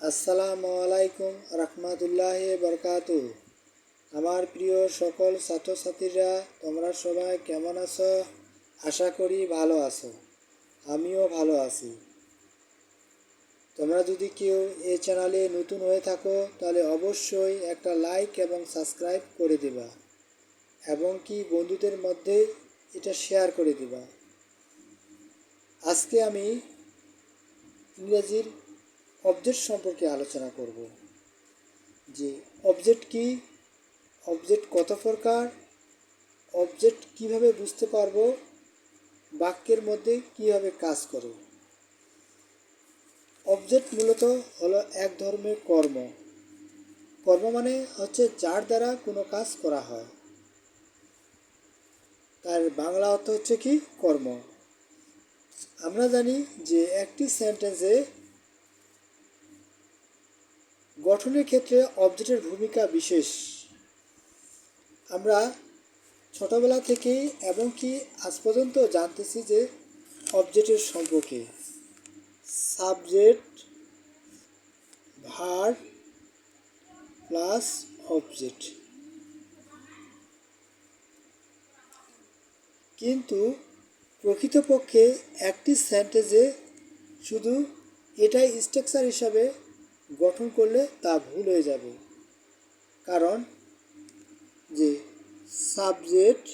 আসসালামু আলাইকুম রহমতুল্লাহ বরকাত আমার প্রিয় সকল ছাত্রছাত্রীরা, তোমরা সবাই কেমন আছো? আশা করি ভালো আছো। আমিও ভালো আছি। তোমরা যদি কেউ এই চ্যানেলে নতুন হয়ে থাকো, তাহলে অবশ্যই একটা লাইক এবং সাবস্ক্রাইব করে দিবা এবং কি বন্ধুদের মধ্যে এটা শেয়ার করে দিবা। আজকে আমি ইংরেজির অবজেক্ট সম্পর্কে আলোচনা করব। যে অবজেক্ট কি? অবজেক্ট কত প্রকার? অবজেক্ট কীভাবে বুঝতে পারব? বাক্যের মধ্যে কীভাবে কাজ করে অবজেক্ট মূলত হলো এক ধরনের কর্ম। কর্ম মানে হচ্ছে যার দ্বারা কোনো কাজ করা হয়। তার বাংলা অর্থ হচ্ছে কি? কর্ম। আমরা জানি যে একটি সেন্টেন্সে গঠনের ক্ষেত্রে অবজেক্টের ভূমিকা বিশেষ। আমরা ছোটবেলা থেকেই এবং কি আজ পর্যন্ত জানতেছি যে অবজেক্টের সম্পর্কে। সাবজেক্ট ভার প্লাস অবজেক্ট কিন্তু প্রকৃতপক্ষে একটি সেন্টেন্সে শুধু এটাই স্ট্রাকচার হিসাবে গঠন করলে তা ভুল হয়ে যাবে। কারণ যে subject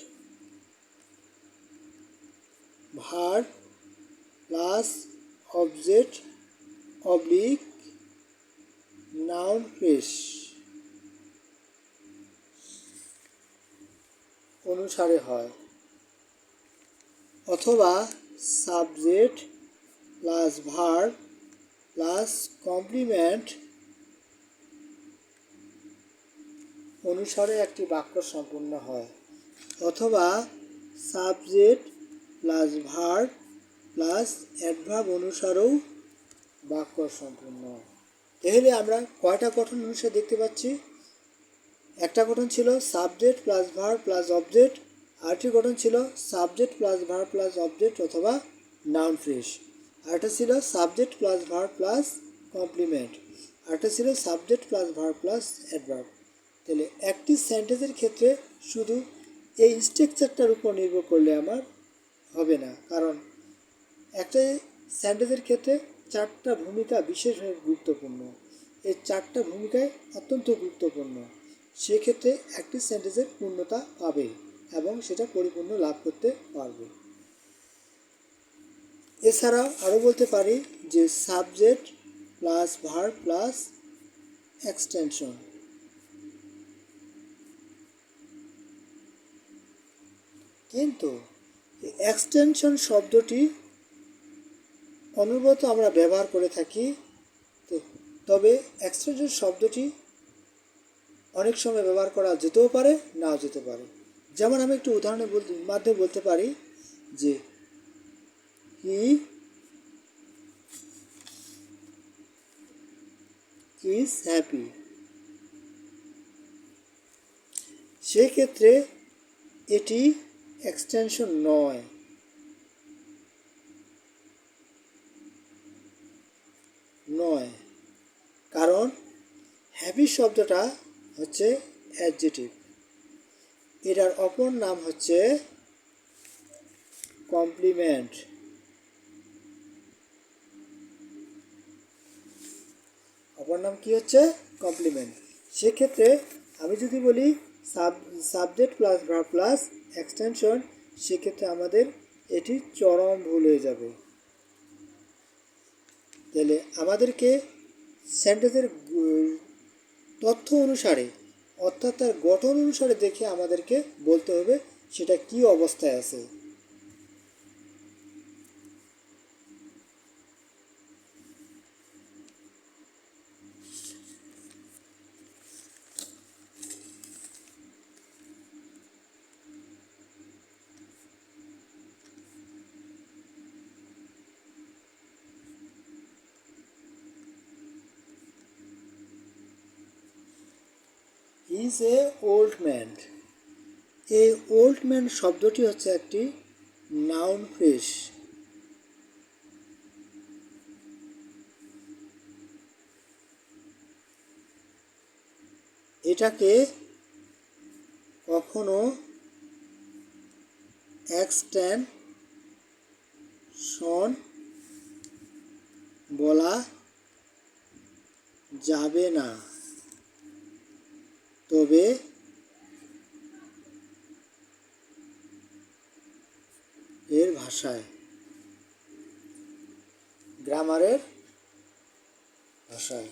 verb plus object oblique noun phrase অনুসারে হয়। অথবা subject plus verb plus complement অনুসারে একটি বাক্য সম্পূর্ণ হয়। অথবা subject plus verb plus adverb অনুসারেও বাক্য সম্পূর্ণ। তাহলে আমরা কয়টা গঠন অনুসারে দেখতে পাচ্ছি? একটা গঠন ছিল subject plus verb plus object, আরেকটি গঠন ছিল subject plus verb plus object অথবা নাউন ফ্রেশ। আরেকটা ছিল subject plus verb plus complement আরেকটা ছিল subject plus verb plus adverb তাহলে একটি সেন্টেন্সের ক্ষেত্রে শুধু এই স্ট্রাকচারটার উপর নির্ভর করলে আমার হবে না। কারণ একটা সেন্টেন্সের ক্ষেত্রে চারটা ভূমিকা বিশেষভাবে গুরুত্বপূর্ণ। এই চারটা ভূমিকায় অত্যন্ত গুরুত্বপূর্ণ। সেক্ষেত্রে একটি সেন্টেন্সের পূর্ণতা পাবে এবং সেটা পরিপূর্ণ লাভ করতে পারবে। এছাড়া আরও বলতে পারি যে subject plus verb plus extension. কিন্তু এক্সটেনশন শব্দটি অনুগত আমরা ব্যবহার করে থাকি তবে এক্সটেনশন শব্দটি অনেক সময় ব্যবহার করা যেতেও পারে, নাও যেতে পারে। যেমন আমি একটু উদাহরণের মাধ্যমে বলতে পারি যে হি ইজ হ্যাপি সেক্ষেত্রে এটি এক্সটেনশন নয়। নয়। কারণ হ্যাপি শব্দটা হচ্ছে অ্যাডজেটিভ এটার অপর নাম হচ্ছে কমপ্লিমেন্ট অপর নাম কি হচ্ছে? কমপ্লিমেন্ট সেক্ষেত্রে আমি যদি বলি sub subject plus verb plus extension সেক্ষেত্রে আমাদের এটি চরম ভুল হয়ে যাবে। তাহলে আমাদেরকে সেন্টেন্সের তথ্য অনুসারে, অর্থাৎ তার গঠন অনুসারে দেখে আমাদেরকে বলতে হবে সেটা কি অবস্থায় আছে ইজ এ ওল্ড ম্যান এই ওল্ড শব্দটি হচ্ছে একটি নাউন ফ্রেশ এটাকে কখনো এক্সটেনশন বলা যাবে না। তবে ভাষায়। গ্রামারের ভাষায়।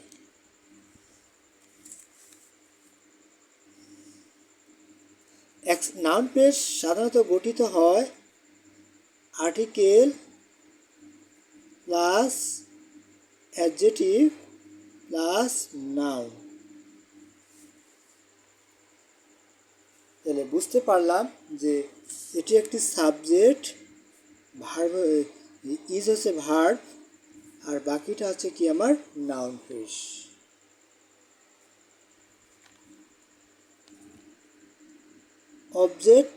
এক নাউন ফ্রেজ সাধারণত গঠিত হয় article plus adjective plus noun তাহলে বুঝতে পারলাম যে এটি একটি সাবজেক্ট ভার্ব ইজ হচ্ছে ভার্ব আর বাকিটা হচ্ছে কি আমার নাউন ফ্রেশ অবজেক্ট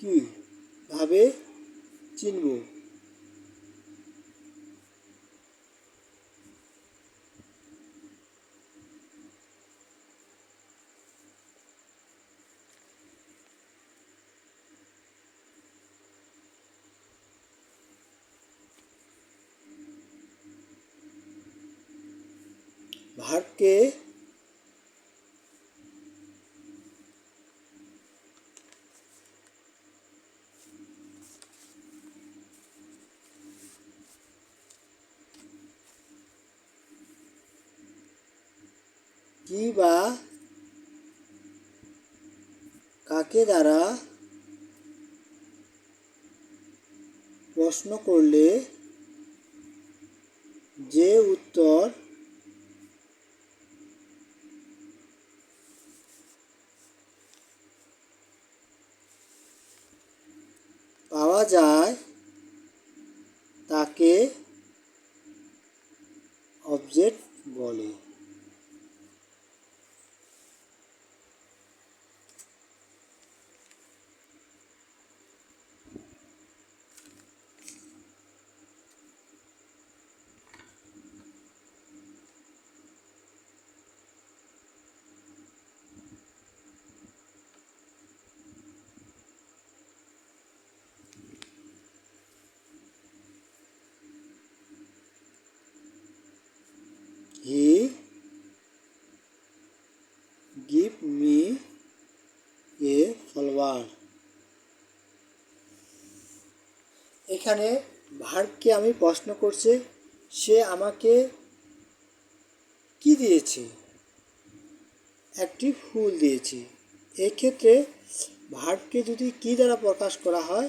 কি? ভাবে চিনব। ভার্বকে কি বা কাকে দ্বারা প্রশ্ন করলে যে উত্তর পাওয়া যায় তাকে অবজেক্ট বলে he give me a follower. এখানে ভার্বকে আমি প্রশ্ন করছে, সে আমাকে কি দিয়েছে? একটি ফুল দিয়েছে। এক্ষেত্রে ভার্বকে যদি কি দ্বারা প্রকাশ করা হয়,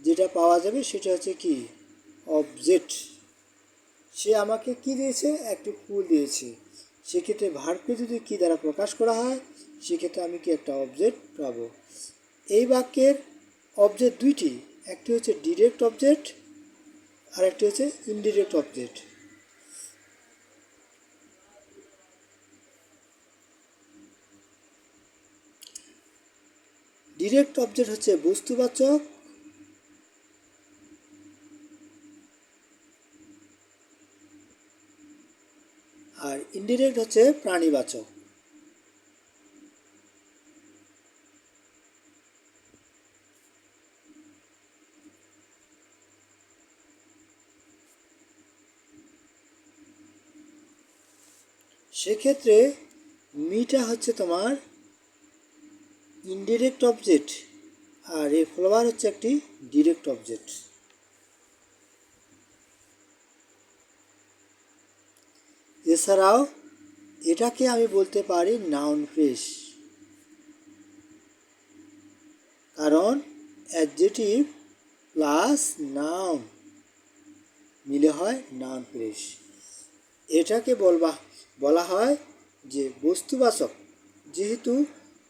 যেটা পাওয়া যাবে সেটা হচ্ছে কি? অবজেক্ট সে আমাকে কি দিয়েছে? একটি ফুল দিয়েছে। সেক্ষেত্রে ভার্বকে যদি কি দ্বারা প্রকাশ করা হয় সেক্ষেত্রে আমি কি একটা অবজেক্ট পাবো? এই বাক্যের অবজেক্ট দুইটি, একটি হচ্ছে ডিরেক্ট অবজেক্ট আর একটি হচ্ছে ইনডিরেক্ট অবজেক্ট ডিরেক্ট অবজেক্ট হচ্ছে বস্তুবাচক, আর ইনডিরেক্ট হচ্ছে প্রাণীবাচক। সেক্ষেত্রে মিটা হচ্ছে তোমার ইনডিরেক্ট অবজেক্ট আর এই ফ্লাওয়ার হচ্ছে একটি ডিরেক্ট অবজেক্ট এছাড়াও এটাকে আমি বলতে পারি নাউন ফ্রেশ কারণ অ্যাডজেটিভ প্লাস নাউন মিলে হয় নাউন ফ্রেশ এটাকে বলবা, বলা হয় যে বস্তুবাচক। যেহেতু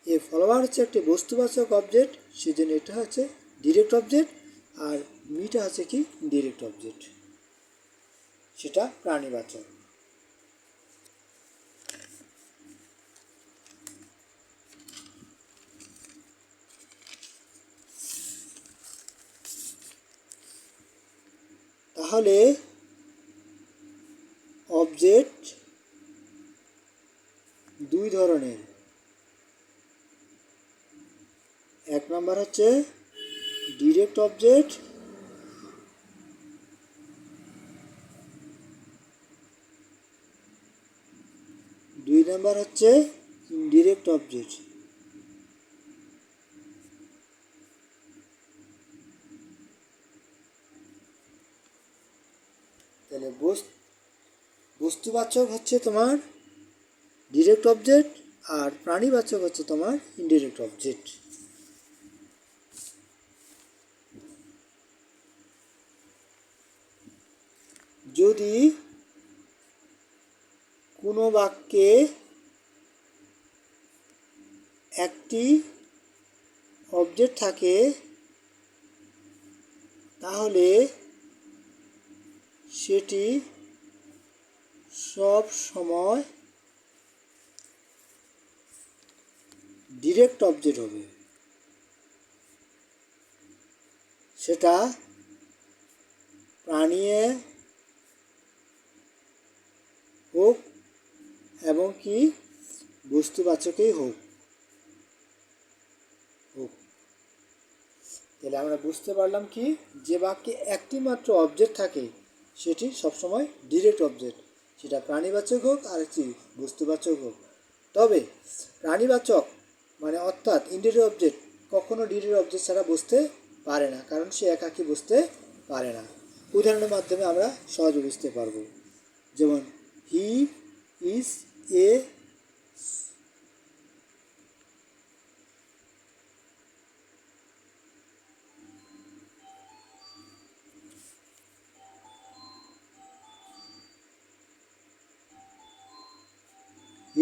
এ ফলোয়ার হচ্ছে একটি বস্তুবাচক অবজেক্ট সেজন্য এটা হচ্ছে ডিরেক্ট অবজেক্ট আর মিটা হচ্ছে কি ডিরেক্ট অবজেক্ট সেটা প্রাণীবাচক। তাহলে অবজেক্ট দুই ধরনের। এক নাম্বার হচ্ছে ডিরেক্ট অবজেক্ট। দুই নাম্বার হচ্ছে ইনডিরেক্ট অবজেক্ট। তাহলে বস- বস্তুবাচক হচ্ছে তোমার ডিরেক্ট অবজেক্ট আর প্রাণীবাচক হচ্ছে তোমার ইনডিরেক্ট অবজেক্ট যদি কোনো বাক্যে একটি অবজেক্ট থাকে, তাহলে সেটি সব সময় ডিরেক্ট অবজেক্ট হবে। সেটা প্রাণীয়ে হোক এবং কি বস্তুবাচকেই হোক হোক। তাহলে আমরা বুঝতে পারলাম কি যে বাক্যে একটি মাত্র অবজেক্ট থাকে, সেটি সবসময় ডিরেক্ট অবজেক্ট সেটা প্রাণীবাচক হোক আর একটি বস্তুবাচক হোক। তবে প্রাণীবাচক মানে অর্থাৎ ইন্ডিয়ার অবজেক্ট কখনো ডিরেক্ট অবজেক্ট ছাড়া বসতে পারে না, কারণ সে একাকি বসতে পারে না। উদাহরণের মাধ্যমে আমরা সহজে বুঝতে পারব। যেমন he is a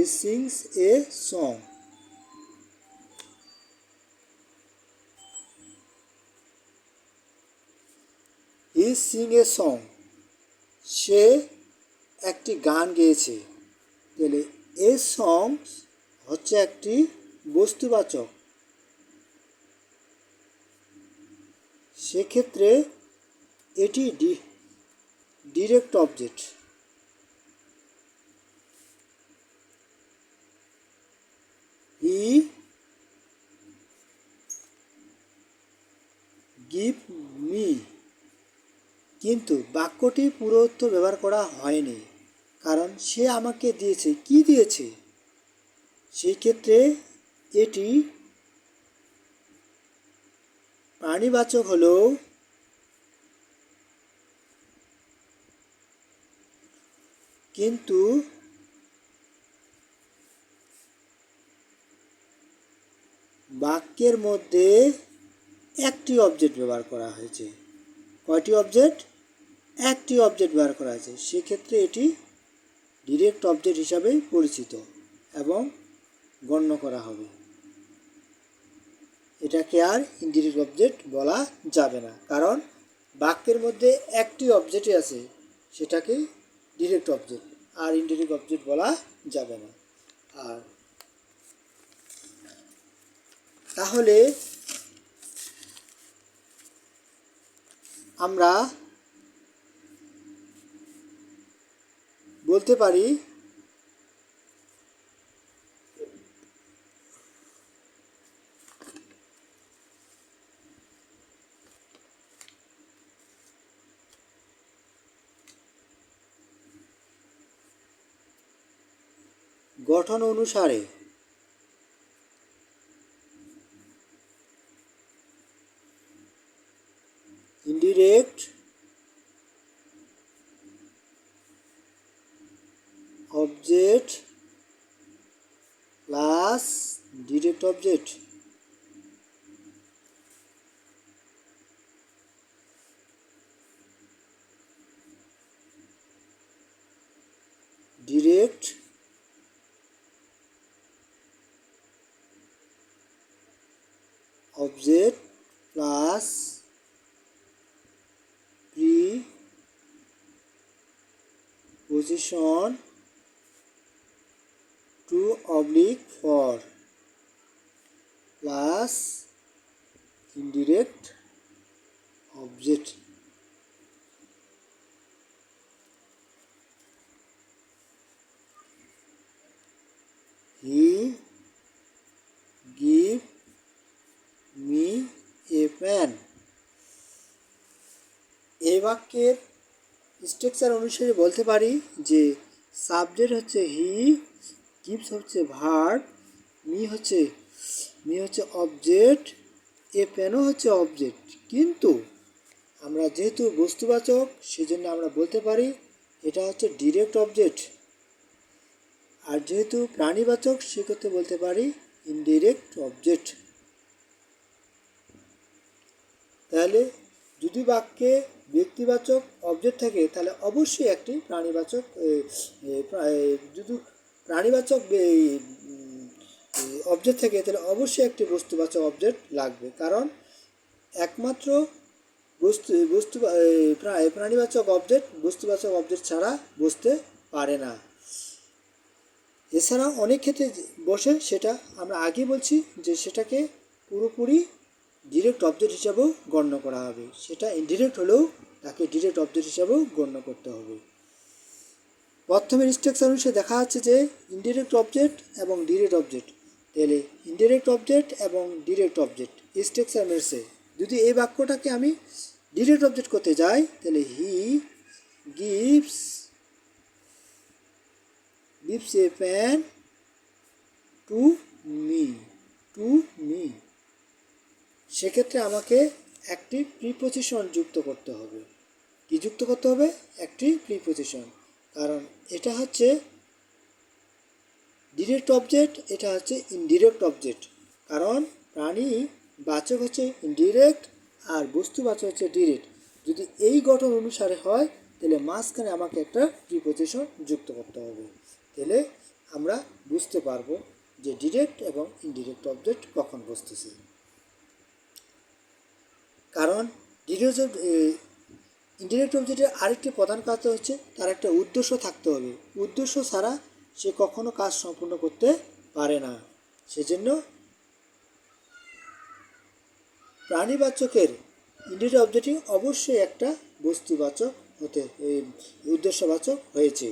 He sings a song. He sing a song. সে একটি গান গেয়েছে তাহলে এ সং হচ্ছে একটি বস্তুবাচক সেক্ষেত্রে এটি d direct object he give me. কিন্তু বাক্যটি পুরো উত্তর ব্যবহার করা হয়নি, কারণ সে আমাকে দিয়েছে। কি দিয়েছে? সেই ক্ষেত্রে এটি প্রাণীবাচক হলেও কিন্তু বাক্যের মধ্যে একটি অবজেক্ট ব্যবহার করা হয়েছে। কয়টি অবজেক্ট একটি অবজেক্ট ব্যবহার করা হয়েছে। সেক্ষেত্রে এটি ডিরেক্ট অবজেক্ট হিসাবে পরিচিত এবং গণ্য করা হবে। এটাকে আর ইনডিরেক্ট অবজেক্ট বলা যাবে না। কারণ বাক্যের মধ্যে একটি অবজেক্টই আছে, সেটাকে ডিরেক্ট অবজেক্ট আর ইনডিরেক্ট অবজেক্ট বলা যাবে না। আর তাহলে আমরা বলতে পারি গঠন অনুসারে direct object direct. Object plus position to oblique for plus indirect object he give me a pen এই বাক্যের স্ট্রাকচার অনুসারে বলতে পারি যে সাবজেক্ট হচ্ছে হি গিভস হচ্ছে ভার্ড মি হচ্ছে মি হচ্ছে অবজেক্ট এ পেনও হচ্ছে অবজেক্ট কিন্তু আমরা যেহেতু বস্তুবাচক, সেজন্য আমরা বলতে পারি এটা হচ্ছে ডিরেক্ট অবজেক্ট আর যেহেতু প্রাণীবাচক, সেক্ষেত্রে বলতে পারি ইনডিরেক্ট অবজেক্ট তাহলে যদি বাক্যে ব্যক্তিবাচক অবজেক্ট থাকে, তাহলে অবশ্যই একটি প্রাণীবাচক যদি প্রাণীবাচক অবজেক্ট থাকে, তাহলে অবশ্যই একটি বস্তুবাচক অবজেক্ট লাগবে। কারণ একমাত্র বস্তু বস্তু প্রাণীবাচক অবজেক্ট বস্তুবাচক অবজেক্ট ছাড়া বসতে পারে না। এছাড়া অনেক ক্ষেত্রে বসে সেটা আমরা আগে বলছি যে, সেটাকে পুরোপুরি ডিরেক্ট অবজেক্ট হিসাবেও গণ্য করা হবে। সেটা ইনডিরেক্ট হলেও তাকে ডিরেক্ট অবজেক্ট হিসাবেও গণ্য করতে হবে। প্রথমে ইনস্ট্রাকশন অনুসারে দেখা যাচ্ছে যে ইনডিরেক্ট অবজেক্ট এবং ডিরেক্ট অবজেক্ট তাহলে ইনডিরেক্ট অবজেক্ট এবং ডিরেক্ট অবজেক্ট স্ট্রাকচার মেরছে যদি এই বাক্যটাকে আমি ডিরেক্ট অবজেক্ট করতে যাই, তাহলে he gives gives a pen to me to me সেক্ষেত্রে আমাকে একটি প্রিপোজিশন যুক্ত করতে হবে। কি যুক্ত করতে হবে? একটি প্রিপোজিশন কারণ এটা হচ্ছে ডিরেক্ট অবজেক্ট এটা হচ্ছে ইনডিরেক্ট অবজেক্ট কারণ প্রাণী বাচক হচ্ছে ইনডিরেক্ট আর বস্তুবাচক হচ্ছে ডিরেক্ট যদি এই গঠন অনুসারে হয়, তাহলে মাঝখানে আমাকে একটা প্রিপোজিশন যুক্ত করতে হবে। তাহলে আমরা বুঝতে পারব যে ডিরেক্ট এবং ইনডিরেক্ট অবজেক্ট কখন বসতেছে। কারণ ডিরেক্ট ইনডিরেক্ট অবজেক্টের আরেকটি প্রধান কাজ হচ্ছে, তার একটা উদ্দেশ্য থাকতে হবে। উদ্দেশ্য ছাড়া সে কখনো কাজ সম্পূর্ণ করতে পারে না। সেজন্য প্রাণীবাচকের ইন্ডিরেক্ট অবজেক্টিভ অবশ্যই একটা বস্তুবাচক হতে উদ্দেশ্যবাচক হয়েছে।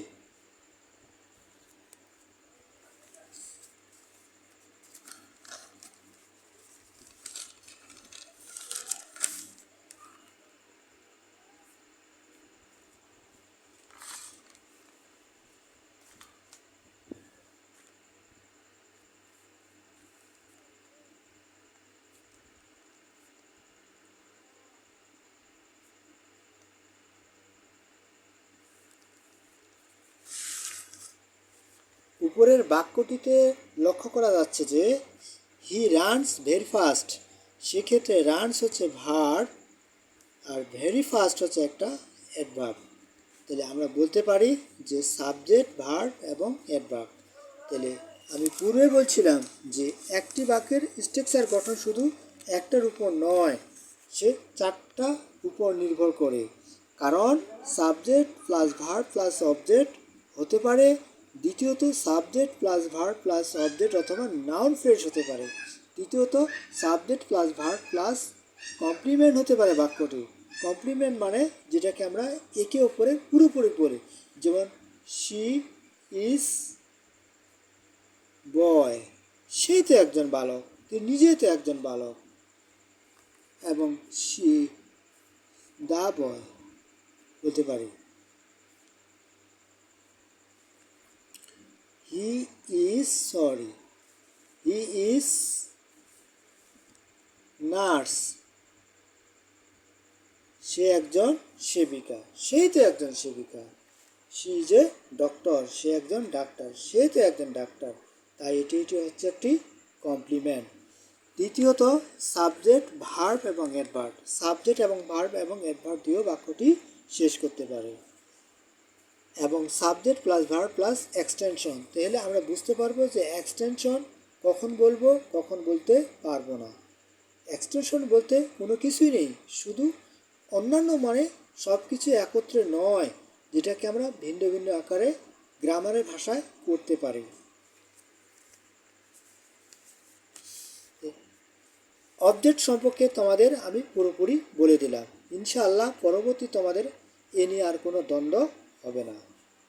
উপরের বাক্যটিতে লক্ষ্য করা যাচ্ছে যে হি রানস ভেরি ফাস্ট সেক্ষেত্রে রানস হচ্ছে ভার, আর ভেরি ফাস্ট হচ্ছে একটা অ্যাডভার্ব তাহলে আমরা বলতে পারি যে সাবজেক্ট ভার্ব এবং অ্যাডভার্ব তাহলে আমি পূর্বে বলছিলাম যে, একটি বাক্যের স্ট্রাকচার গঠন শুধু একটার উপর নয়, সে চারটা উপর নির্ভর করে। কারণ subject plus verb plus object হতে পারে দ্বিতীয়ত subject plus verb plus object অথবা নাউন ফ্রেজ হতে পারে। তৃতীয়ত subject plus verb plus complement হতে পারে বাক্যটি। কমপ্লিমেন্ট মানে যেটাকে আমরা একে ওপরে পুরোপুরি পড়ি যেমন শি ইজ বয় সেই তো একজন বালক। তিনি নিজেই তো একজন বালক। এবং সি দা বয় বলতে পারি। He is sorry he is nurse সে একজন সেবিকা। সেই তো একজন সেবিকা। সে যে ডক্টর সে একজন ডাক্তার, সে তো একজন ডাক্তার। তাই এটি এটি হচ্ছে একটি কমপ্লিমেন্ট দ্বিতীয়ত সাবজেক্ট ভার্ব এবং অ্যাডভার্ব সাবজেক্ট এবং ভার্ব এবং অ্যাডভার্ব দিয়েও বাক্যটি শেষ করতে পারে। এবং subject plus verb plus extension তাহলে আমরা বুঝতে পারব যে এক্সটেনশন কখন বলব, কখন বলতে পারব না। এক্সটেনশন বলতে কোনো কিছুই নেই, শুধু অন্যান্য মানে সব কিছু একত্রে নয়, যেটাকে আমরা ভিন্ন ভিন্ন আকারে গ্রামারের ভাষায় করতে পারি। অবজেক্ট সম্পর্কে তোমাদের আমি পুরোপুরি বলে দিলাম। ইনশাআল্লাহ পরবর্তী তোমাদের এ নিয়ে আর কোনো দ্বন্দ্ব হবে না।